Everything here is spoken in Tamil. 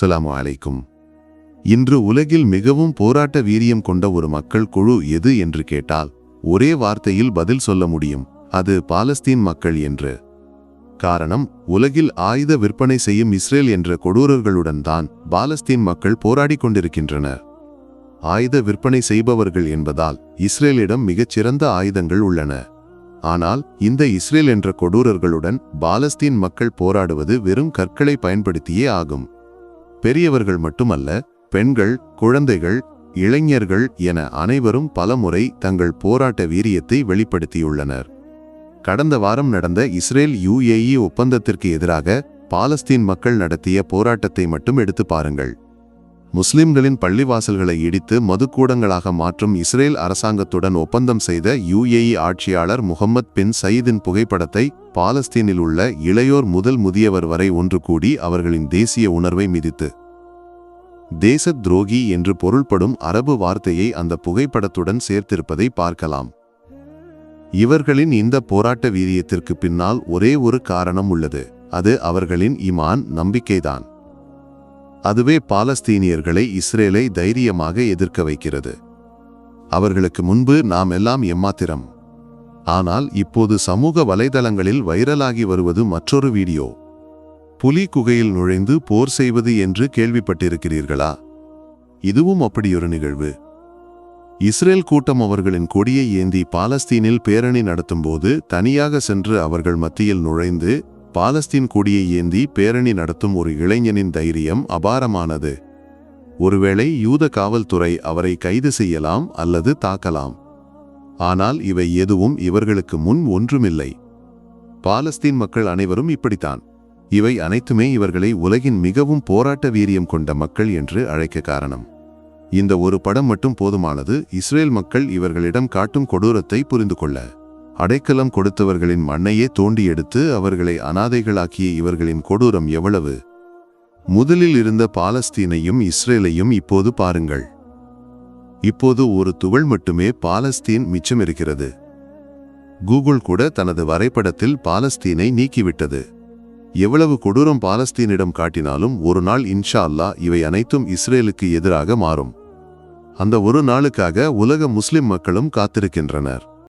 அஸ்ஸலாமு அலைக்கும். இன்று உலகில் மிகவும் போராட்ட வீரியம் கொண்ட ஒரு மக்கள் குழு எது என்று கேட்டால் ஒரே வார்த்தையில் பதில் சொல்ல முடியும் அது பாலஸ்தீன் மக்கள் என்று. காரணம் உலகில் ஆயுத விற்பனை செய்யும் இஸ்ரேல் என்ற கொடூரர்களுடன் தான் பாலஸ்தீன் மக்கள் போராடிக் கொண்டிருக்கின்றனர். ஆயுத விற்பனை செய்பவர்கள் என்பதால் இஸ்ரேலிடம் மிகச்சிறந்த ஆயுதங்கள் உள்ளன. ஆனால் இந்த இஸ்ரேல் என்ற கொடூரர்களுடன் பாலஸ்தீன் மக்கள் போராடுவது வெறும் கற்களை பயன்படுத்தியே ஆகும். பெரியவர்கள் மட்டுமல்ல பெண்கள் குழந்தைகள் இளைஞர்கள் என அனைவரும் பலமுறை தங்கள் போராட்ட வீரியத்தை வெளிப்படுத்தியுள்ளனர். கடந்த வாரம் நடந்த இஸ்ரேல் யுஏஇ ஒப்பந்தத்திற்கு எதிராக பாலஸ்தீன் மக்கள் நடத்திய போராட்டத்தை மட்டும் எடுத்து பாருங்கள். முஸ்லிம்களின் பள்ளிவாசல்களை இடித்து மதுக்கூடங்களாக மாற்றும் இஸ்ரேல் அரசாங்கத்துடன் ஒப்பந்தம் செய்த யுஏஇ ஆட்சியாளர் முகமத் பின் சயீதின் புகைப்படத்தை பாலஸ்தீனில் உள்ள இளையோர் முதல் முதியவர் வரை ஒன்று கூடி அவர்களின் தேசிய உணர்வை மிதித்து. தேச துரோகி என்று பொருள்படும் அரபு வார்த்தையை அந்த புகைப்படத்துடன் சேர்த்திருப்பதை பார்க்கலாம். இவர்களின் இந்த போராட்ட வீரியத்திற்கு பின்னால் ஒரே ஒரு காரணம் உள்ளது. அது அவர்களின் இமான் நம்பிக்கைதான். அதுவே பாலஸ்தீனியர்களை இஸ்ரேலை தைரியமாக எதிர்க்க வைக்கிறது. அவர்களுக்கு முன்பு நாம் எல்லாம் எம்மாத்திரம். ஆனால் இப்போது சமூக வலைதளங்களில் வைரலாகி வருவது மற்றொரு வீடியோ. புலி குகையில் நுழைந்து போர் செய்வது என்று கேள்விப்பட்டிருக்கிறீர்களா? இதுவும் அப்படியொரு நிகழ்வு. இஸ்ரேல் கூட்டம் அவர்களின் கொடியை ஏந்தி பாலஸ்தீனில் பேரணி நடத்தும்போது தனியாக சென்று அவர்கள் மத்தியில் நுழைந்து பாலஸ்தீன் கொடியை ஏந்தி பேரணி நடத்தும் ஒரு இளைஞனின் தைரியம் அபாரமானது. ஒருவேளை யூத காவல்துறை அவரை கைது செய்யலாம் அல்லது தாக்கலாம். ஆனால் இவை எதுவும் இவர்களுக்கு முன் ஒன்றுமில்லை. பாலஸ்தீன் மக்கள் அனைவரும் இப்படித்தான். இவை அனைத்துமே இவர்களை உலகின் மிகவும் போராட்ட வீரியம் கொண்ட மக்கள் என்று அழைக்க காரணம். இந்த ஒரு படம் மட்டும் போதுமானது. இஸ்ரேல் மக்கள் இவர்களிடம் காட்டும் கொடூரத்தை புரிந்து கொள்ள அடைக்கலம் கொடுத்தவர்களின் மண்ணையே தோண்டி எடுத்து அவர்களை அனாதைகளாக்கிய இவர்களின் கொடூரம் எவ்வளவு? முதலில் இருந்த பாலஸ்தீனையும் இஸ்ரேலையும் இப்போது பாருங்கள். இப்போது ஒரு துகள் மட்டுமே பாலஸ்தீன் மிச்சம் இருக்கிறது கூகுள் கூட தனது வரைபடத்தில் பாலஸ்தீனை நீக்கிவிட்டது. எவ்வளவு கொடூரம் பாலஸ்தீனிடம் காட்டினாலும் ஒரு நாள் இன்ஷா அல்லாஹ் இவை அனைத்தும் இஸ்ரேலுக்கு எதிராக மாறும். அந்த ஒரு நாளுக்காக உலக முஸ்லிம் மக்களும் காத்திருக்கின்றனர்.